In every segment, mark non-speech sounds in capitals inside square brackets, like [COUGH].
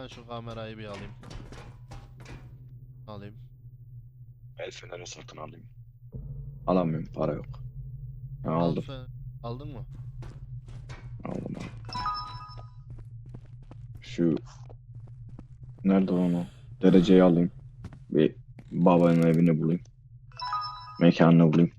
Ben şu kamerayı bir alayım. Alayım. El feneri satın alayım. Alamıyorum para yok. Al aldım. fe- Aldın mı? Aldım aldım. Şu nerede onu? Dereceyi alayım. Bir babanın evini bulayım. Mekanını bulayım.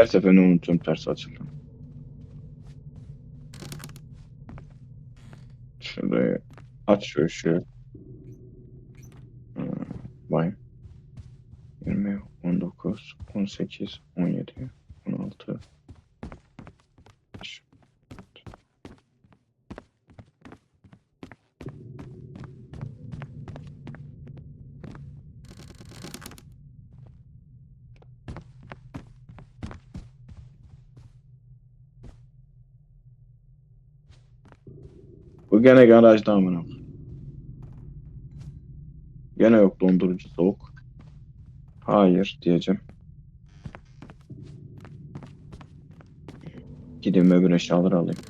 Her seferinde unutuyorum ters açıldı. Şurayı aç şu ışığı. Hmm, Vay. 20, 19, 18, 17, 16. Şu- Bu gene garajda amına. Gene yok dondurucu soğuk. Hayır diyeceğim. Gideyim öbür eşyaları alayım.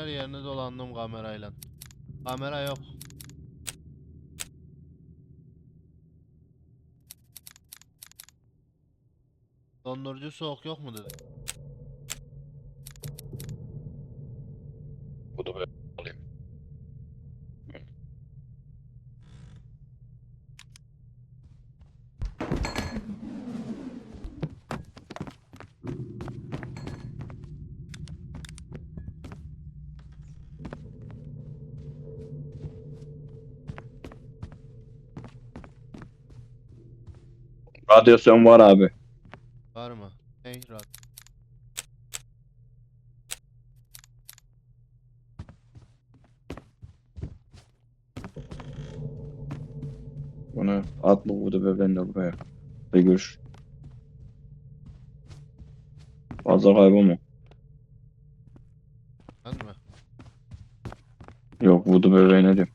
Her yerini dolandım kamerayla. Kamera yok. Dondurucu soğuk yok mu dedi. Radyasyon var abi. Var mı? Ey rad. Bunu at bu burada bebeğini de buraya. Ve görüş. Fazla kaybolma. Ben mi? Yok vudu bebeğine diyorum.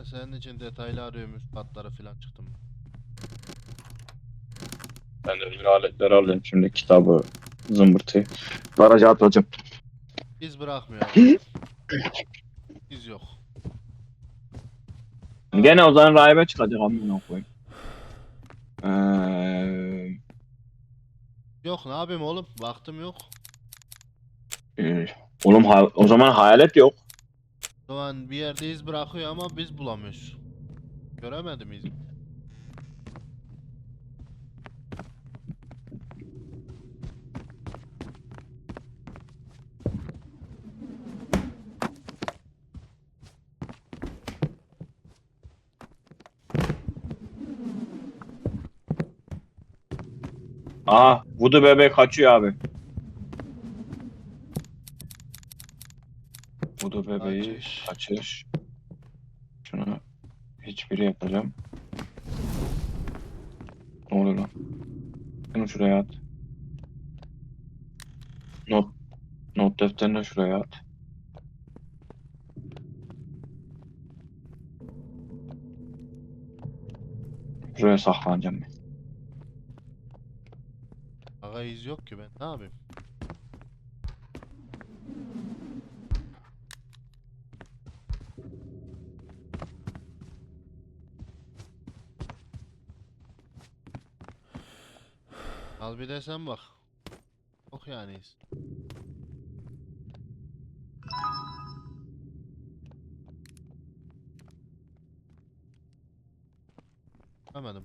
Ben senin için detaylı arıyorum üst katları falan çıktım. Ben de öbür aletleri alayım şimdi kitabı, zımbırtıyı. Garaja atacağım. Biz bırakmıyor abi. [LAUGHS] Biz yok. Gene o zaman rahibe çıkacak amına koyayım. Eee, Yok ne yapayım oğlum? Vaktim yok. e, oğlum ha- o zaman hayalet yok. Zaman bir yerde iz bırakıyor ama biz bulamıyoruz. Göremedim iz. Aa, vudu bebek kaçıyor abi. Vudu bebeği Kaçış. kaçış. Şunu hiçbiri yapacağım. Ne oluyor lan? Şunu şuraya at. Not not defterini şuraya at. Şuraya saklanacağım ben. Aga iz yok ki ben. Ne yapayım? Az bir de sen bak. Çok yaniyiz. Hemenim.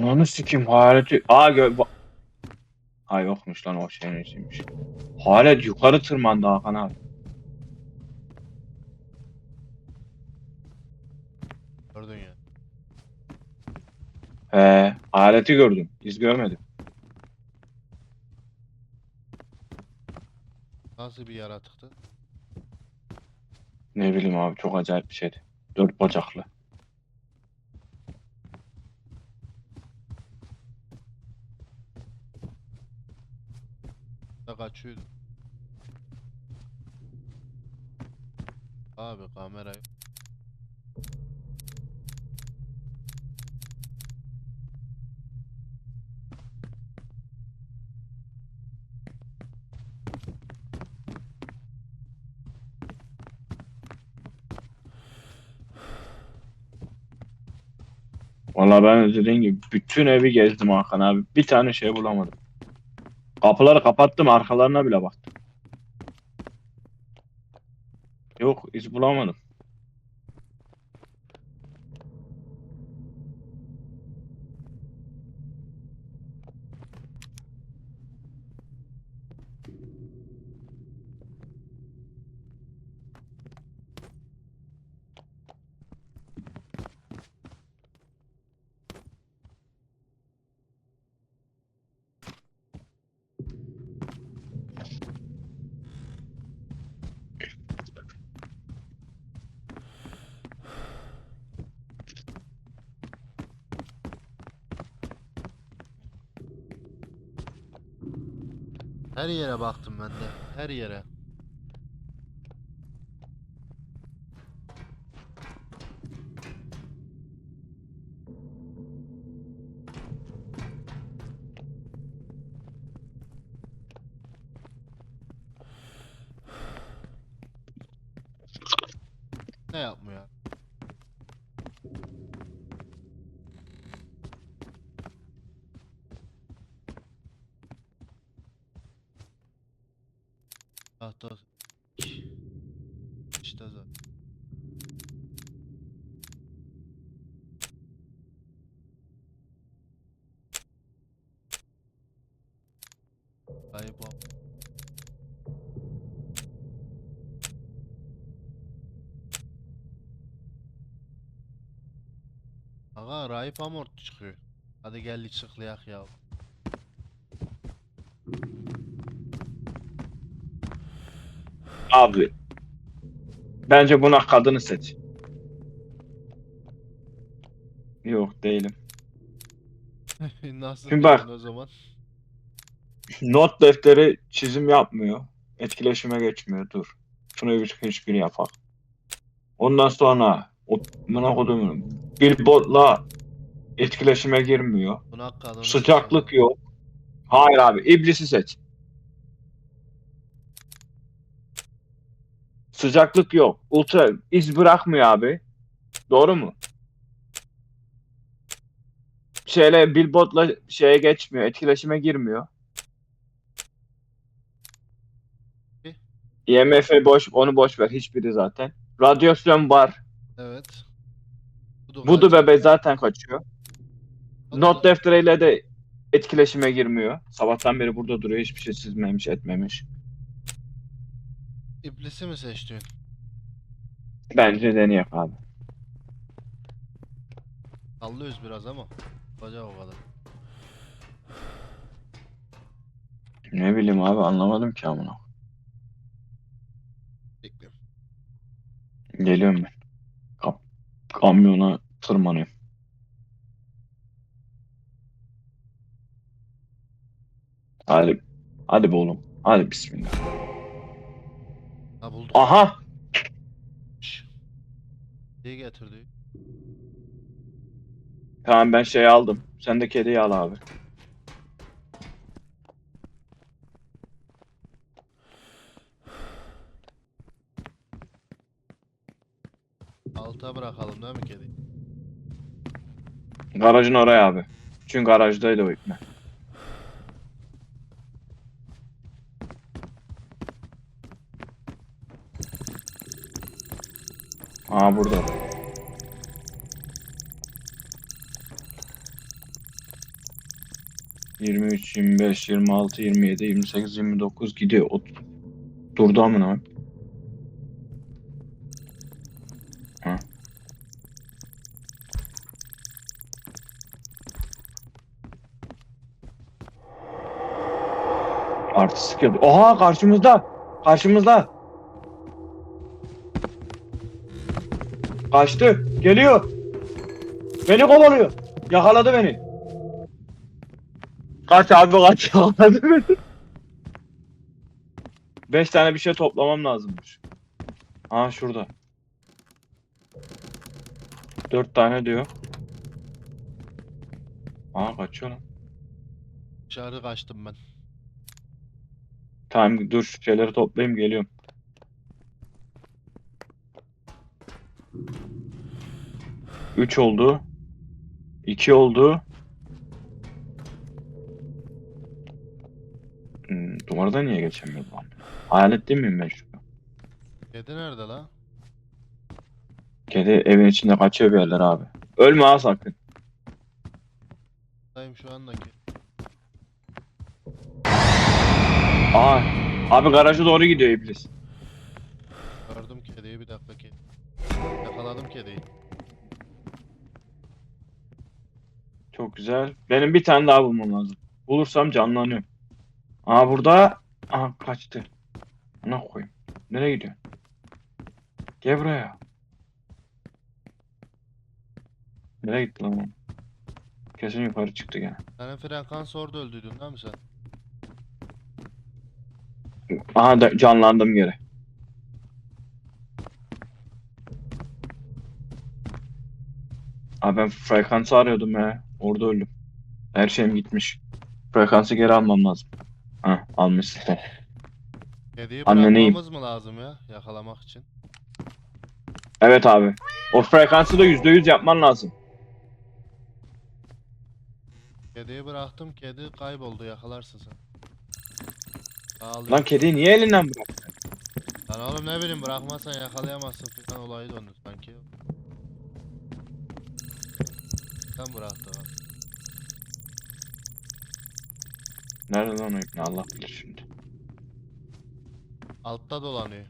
Ananı sikim Halet'i. Aa gö... Ha yokmuş lan o şeyin içiymiş. Halet yukarı tırmandı Hakan abi. Gördün ya. He, Halet'i gördüm. İz görmedim. Nasıl bir yaratıktı? Ne bileyim abi çok acayip bir şeydi. Dört bacaklı. Da kaçıyordu. Abi kamerayı. Valla ben de dediğin gibi bütün evi gezdim Hakan abi. Bir tane şey bulamadım. Kapıları kapattım arkalarına bile baktım. Yok iz bulamadım. Her yere baktım ben de. Her yere. Ne yapmıyor? Tahta. İşte zaten. Kayıp o. Aga Rahip Amort çıkıyor. Hadi gel çıklayak ya. Abi. Bence buna kadını seç. Yok değilim. [LAUGHS] Nasıl Şimdi bak. o zaman? Not defteri çizim yapmıyor. Etkileşime geçmiyor. Dur. Şunu bir hiçbiri yapar. Ondan sonra o buna kodumun billboardla etkileşime girmiyor. Buna kadını Sıcaklık yok. Hayır abi iblisi seç. Sıcaklık yok. Ultra iz bırakmıyor abi. Doğru mu? Şeyle billboardla şeye geçmiyor. Etkileşime girmiyor. IMF boş onu boş ver hiçbiri zaten. Radyasyon var. Evet. Budu bebe zaten kaçıyor. Not defteriyle de etkileşime girmiyor. Sabahtan beri burada duruyor. Hiçbir şey çizmemiş etmemiş. İblisi mi seçtin? Bence deneyek abi. Sallıyoruz biraz ama. Bacak o kadar. Ne bileyim abi anlamadım ki amına. Bekliyorum. Geliyorum ben. Kam kamyona tırmanıyorum. Hadi. Hadi be oğlum. Hadi bismillah. Ha buldum. Aha. Şş, İyi getirdi. Tamam ben şey aldım. Sen de kediyi al abi. Alta bırakalım değil mi kedi? Garajın oraya abi. Çünkü garajdaydı o ipne. Aa burada. Yirmi üç, yirmi beş, yirmi altı, yirmi yedi, yirmi sekiz, yirmi dokuz gidiyor. O durdu amına. Ha. Artistik yapıyor. Oha karşımızda. Karşımızda. Kaçtı. Geliyor. Beni kovalıyor. Yakaladı beni. Kaç abi kaç yakaladı beni. Beş tane bir şey toplamam lazımmış. Ha şurada. Dört tane diyor. Aa kaçıyor lan. Dışarı kaçtım ben. Tamam dur şu şeyleri toplayayım geliyorum. Üç oldu. İki oldu. Hmm, duvarda niye geçemiyorum lan? Hayalet değil miyim ben şu? Kedi nerede la? Kedi evin içinde kaçıyor bir yerler abi. Ölme ha sakın. Dayım şu anda kedi. Aa, abi garaja doğru gidiyor iblis. Güzel. Benim bir tane daha bulmam lazım. Bulursam canlanıyorum. Aa burada. Aha kaçtı. Ana koyayım. Nereye gidiyor? Gel buraya. Nereye gitti lan o? Kesin yukarı çıktı gene. Senin frekans orada öldüydün değil mi sen? Aha da canlandım geri. Abi ben frekansı arıyordum ya. Orada öldüm. Her şeyim gitmiş. Frekansı geri almam lazım. Ha almışsın. Kediyi Anne neyim? bırakmamız mı lazım ya yakalamak için? Evet abi. O frekansı da %100 yapman lazım. Kediyi bıraktım kedi kayboldu yakalarsın sen. Ağlıyor. Lan kediyi niye elinden bıraktın? Lan oğlum ne bileyim bırakmazsan yakalayamazsın falan olayı döndü sanki. Sen bıraktı bak. Nerede lan o ipne Allah bilir şimdi. Altta dolanıyor.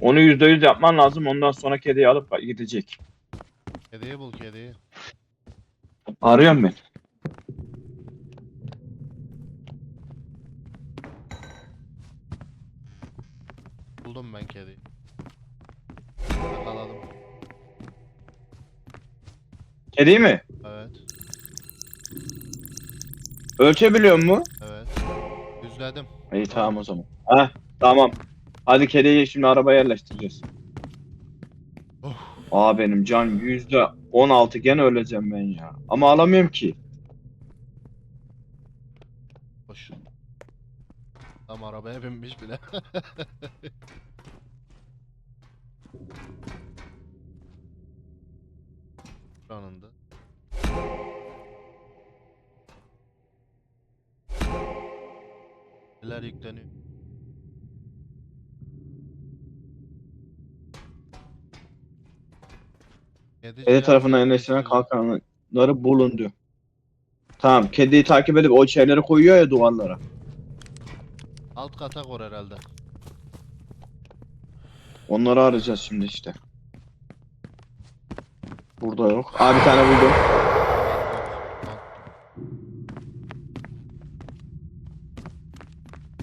Onu %100 yapman lazım. Ondan sonra kediyi alıp gidecek. Kediyi bul kediyi. Arıyorum ben. Buldum ben kediyi. Yakaladım. Kediyi mi? Evet. Ölçebiliyor mu? Evet. Düzledim. İyi tamam o zaman. Ha tamam. Hadi kediyi şimdi arabaya yerleştireceğiz. Of. Aa benim can yüzde 16 gene öleceğim ben ya. Ama alamıyorum ki. Hoş. Tam arabaya binmiş bile. [LAUGHS] Anında. Neler yükleniyor. Kedi tarafından geliştiriyor. kalkanları bulundu. Tamam kediyi takip edip o şeyleri koyuyor ya duvarlara. Alt kata kor herhalde. Onları arayacağız şimdi işte. Burada yok. Aa bir tane buldum.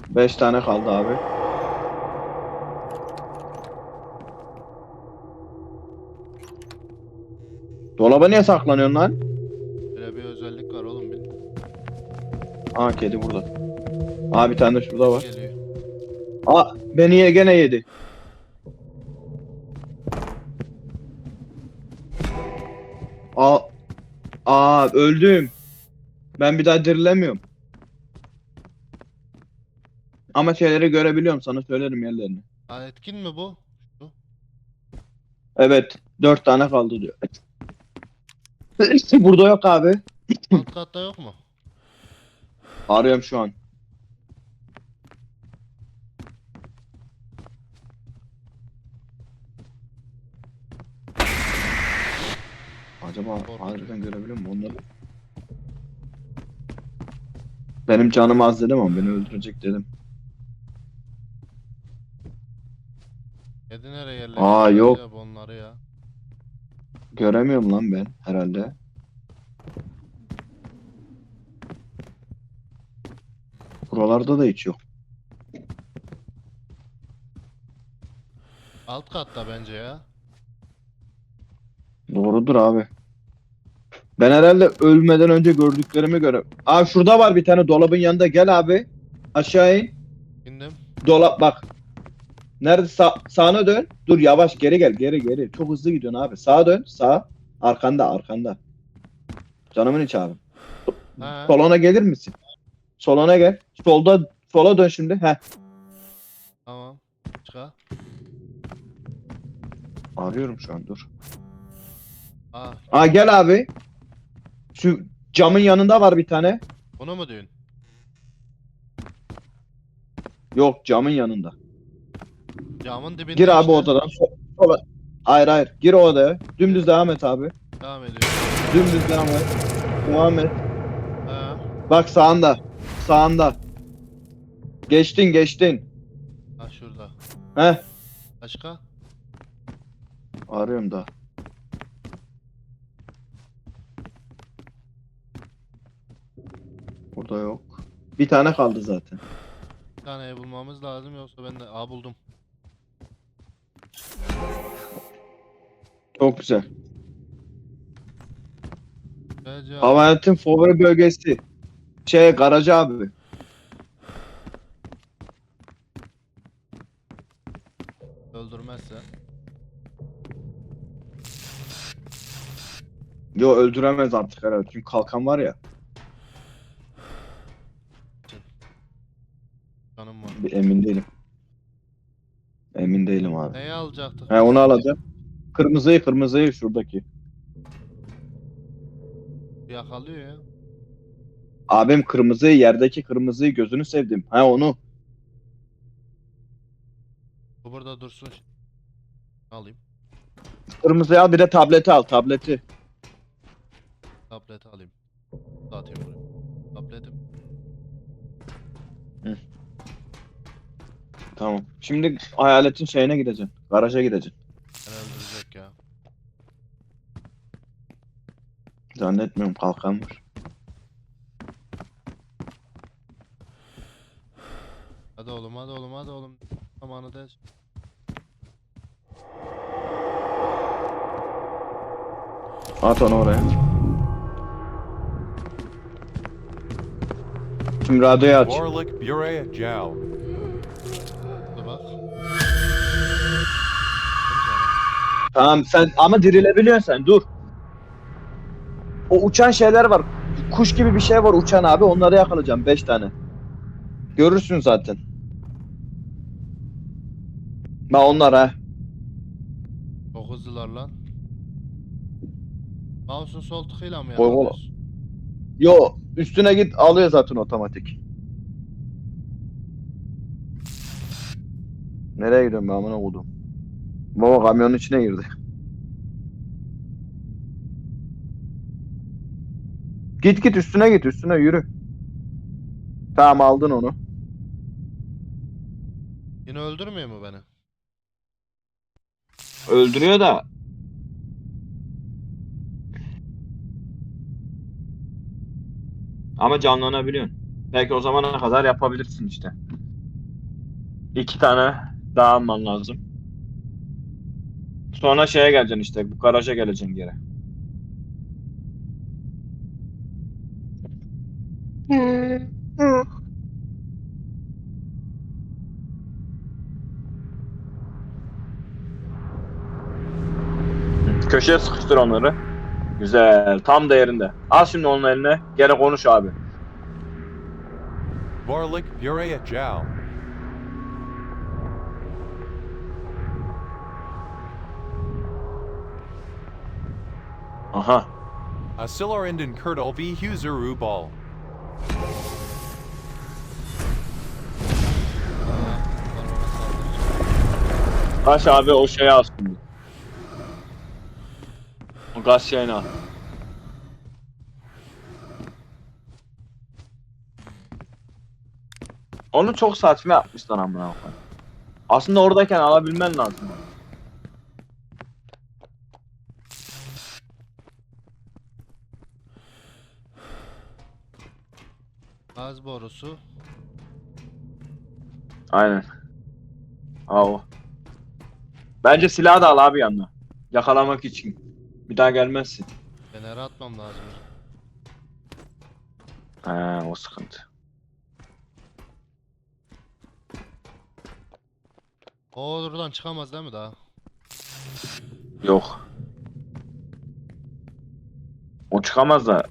Beş tane kaldı abi. Dolaba niye saklanıyorsun lan? Böyle bir özellik var oğlum benim. Aa kedi burada. Aa bir tane de şurada var. Geliyor. Aa beni ye gene yedi. Aa öldüm. Ben bir daha dirilemiyorum. Ama şeyleri görebiliyorum sana söylerim yerlerini. Ha, etkin mi bu? Evet. Dört tane kaldı diyor. [LAUGHS] Burada yok abi. Alt katta yok mu? Arıyorum şu an. Acaba harbiden görebiliyor mu onları? Benim canım az dedim ama beni öldürecek dedim. Kedi nereye yerleşti? Aa, yok. Ya bunları ya. Göremiyorum lan ben herhalde. Buralarda da hiç yok. Alt katta bence ya. Doğrudur abi. Ben herhalde ölmeden önce gördüklerimi göre. Abi şurada var bir tane dolabın yanında. Gel abi. Aşağı in. İndim. Dolap bak. Nerede sağ, sağına dön. Dur yavaş geri gel geri geri. Çok hızlı gidiyorsun abi. Sağa dön. Sağ. Arkanda arkanda. Canımın içi abi. Ha. Solana gelir misin? Solana gel. Solda sola dön şimdi. Heh. Tamam. Çıka. Arıyorum şu an dur. Aa, Aa gel abi. Şu camın yanında var bir tane. bunu mu diyorsun? Yok camın yanında. Camın dibinde Gir abi işte. odadan. So- Sola. Hayır hayır. Gir o odaya. Dümdüz devam et abi. Devam ediyor. Dümdüz devam et. Devam et. Ha. Bak sağında. Sağında. Geçtin geçtin. Ha şurada. Heh. Başka? Arıyorum da. Burada yok. Bir tane kaldı zaten. Bir tane bulmamız lazım yoksa ben de... Aa buldum. Çok güzel. Güzelce Havanetin favori bölgesi. Şey garaj abi. öldürmezse. Yo öldüremez artık herhalde. Çünkü kalkan var ya. Canım var. Bir emin değilim. Emin değilim abi. Neyi alacaktık? He onu alacağım. Kırmızıyı kırmızıyı şuradaki. Yakalıyor ya. Abim kırmızıyı yerdeki kırmızıyı gözünü sevdim. Ha onu. Bu burada dursun. Alayım. Kırmızıyı al bir de tableti al tableti. Tableti alayım. Dağıtayım buraya. Tamam. Şimdi hayaletin şeyine gideceksin. Garaja gideceksin. Beni öldürecek ya. Zannetmiyorum kalkan var. Hadi oğlum hadi oğlum hadi oğlum. Zamanı değil. At onu oraya. Şimdi radyoyu aç. Warlick Bure Jow. Tamam sen ama dirilebiliyorsun sen dur. O uçan şeyler var. Kuş gibi bir şey var uçan abi onları yakalayacağım 5 tane. Görürsün zaten. Ben onlar ha. Çok hızlılar lan. Mouse'un sol tıkıyla mı Oy, oy. yakalıyorsun? Yo üstüne git alıyor zaten otomatik. Nereye gidiyorum ben amına koydum. Baba kamyonun içine girdi. Git git üstüne git üstüne yürü. Tamam aldın onu. Yine öldürmüyor mu beni? Öldürüyor da. Ama canlanabiliyorsun. Belki o zamana kadar yapabilirsin işte. İki tane daha alman lazım. Sonra şeye geleceksin işte. Bu garaja geleceksin geri. Köşeye sıkıştır onları. Güzel. Tam da yerinde. Al şimdi onun eline. Gene konuş abi. Vorlik Burea Jow. Aha. Asilorinden Kurtle V. Huser Ubal. Kaç abi o şeyi al şimdi. O gaz al. Onu çok saçma yapmışlar amına koyayım. Aslında oradayken alabilmen lazım. Gaz borusu. Aynen. Aa o. Bence silahı da al abi yanına. Yakalamak için. Bir daha gelmezsin. Feneri atmam lazım. He o sıkıntı. O oradan çıkamaz değil mi daha? Yok. O çıkamaz da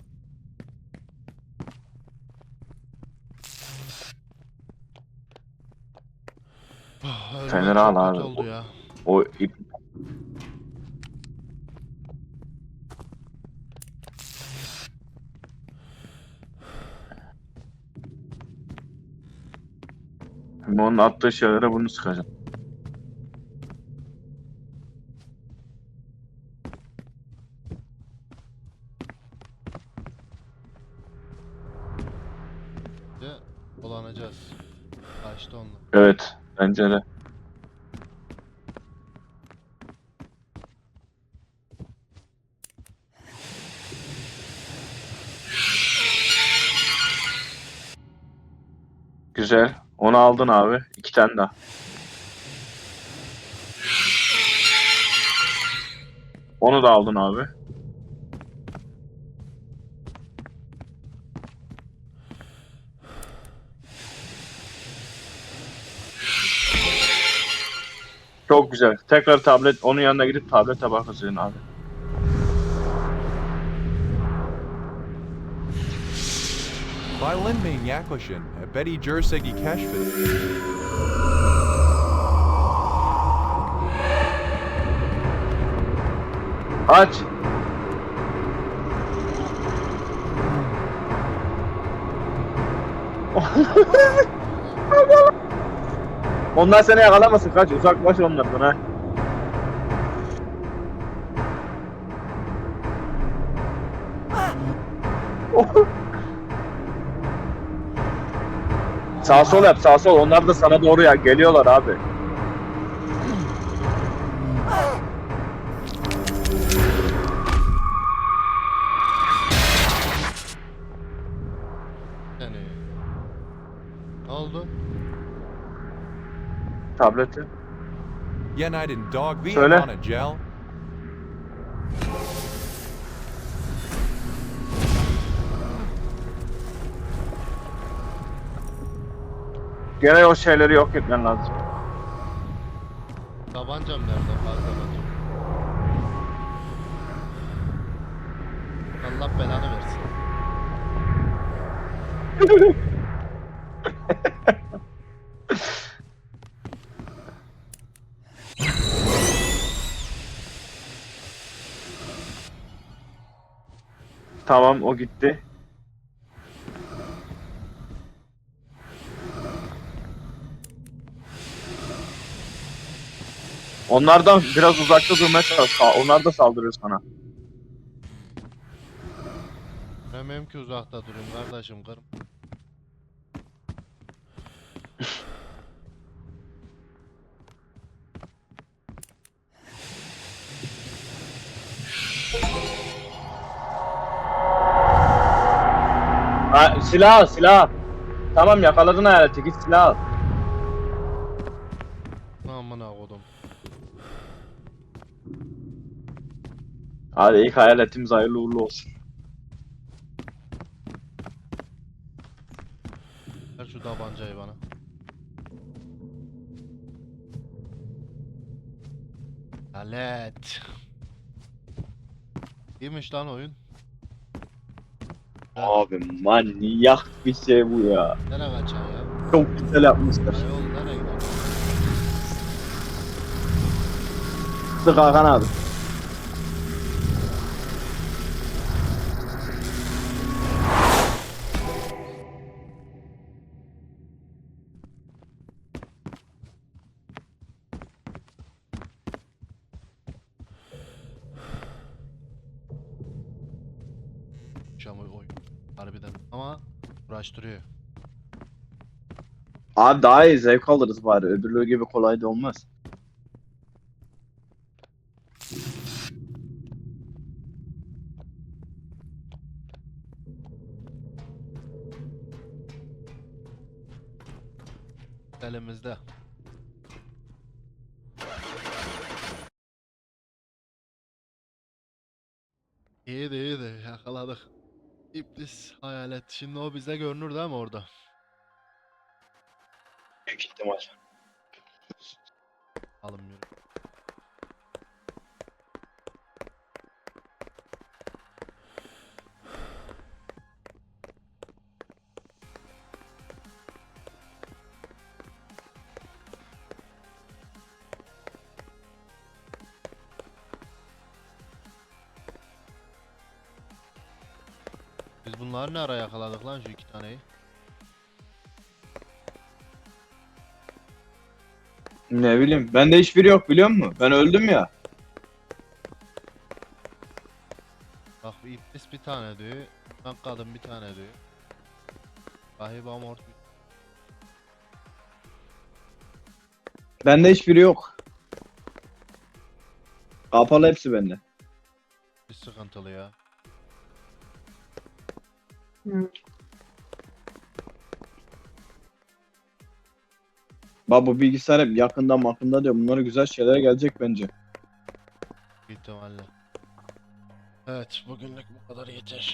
Çok al abi. oldu ya. o ip Şimdi onun attığı şeylere bunu sıkacağım. De dolanacağız. Kaçtı onlar. Evet, bence de. Güzel. Onu aldın abi. İki tane daha. Onu da aldın abi. Çok güzel. Tekrar tablet, onun yanına gidip tablete bakacaksın abi. Violin Main Yakoshin. Betty Jersegi Keshvit. Aç. Onlar seni yakalamasın kaç uzaklaş onlardan ha. Sağ sol yap sağ sol onlar da sana doğru ya geliyorlar abi. Yani. Ne oldu? Tableti. Yeniden Dog V. Söyle. Amana Gel. Gene o şeyleri yok etmen lazım. Tabancam nerede? Fazla tabancam. Allah belanı versin. Tamam o gitti. Onlardan biraz uzakta durmaya çalış. Onlar da saldırıyor sana. Demem ki uzakta durayım kardeşim kırım. Ha, silah al, silah al. Tamam yakaladın hayaleti git silah al. Amına kodum. Hadi ilk hayaletimiz hayırlı uğurlu olsun. Ver şu tabancayı bana. Alet. İyiymiş lan oyun. Abi manyak bir şey bu ya. Nereye kaçacaksın ya? Çok güzel yapmışlar. Ayol nereye gidiyorsun? Sık Hakan abi. Ama uğraştırıyor. Abi daha iyi zevk alırız bari. Öbürlüğü gibi kolay da olmaz. Hayalet. Şimdi o bize görünür değil mi orada? Büyük ihtimal. Alın Biz bunları ne ara yakaladık lan şu iki taneyi? Ne bileyim. Bende hiçbiri yok biliyor musun? Ben öldüm ya. Bak bir iblis bir tane diyor. Ben kadın bir tane diyor. Rahip amort Bende hiçbiri yok. Kapalı hepsi bende. bir sıkıntılı ya. Bak bu bilgisayar hep yakında makında diyor. Bunlara güzel şeyler gelecek bence. Büyük ihtimalle. Evet bugünlük bu kadar yeter.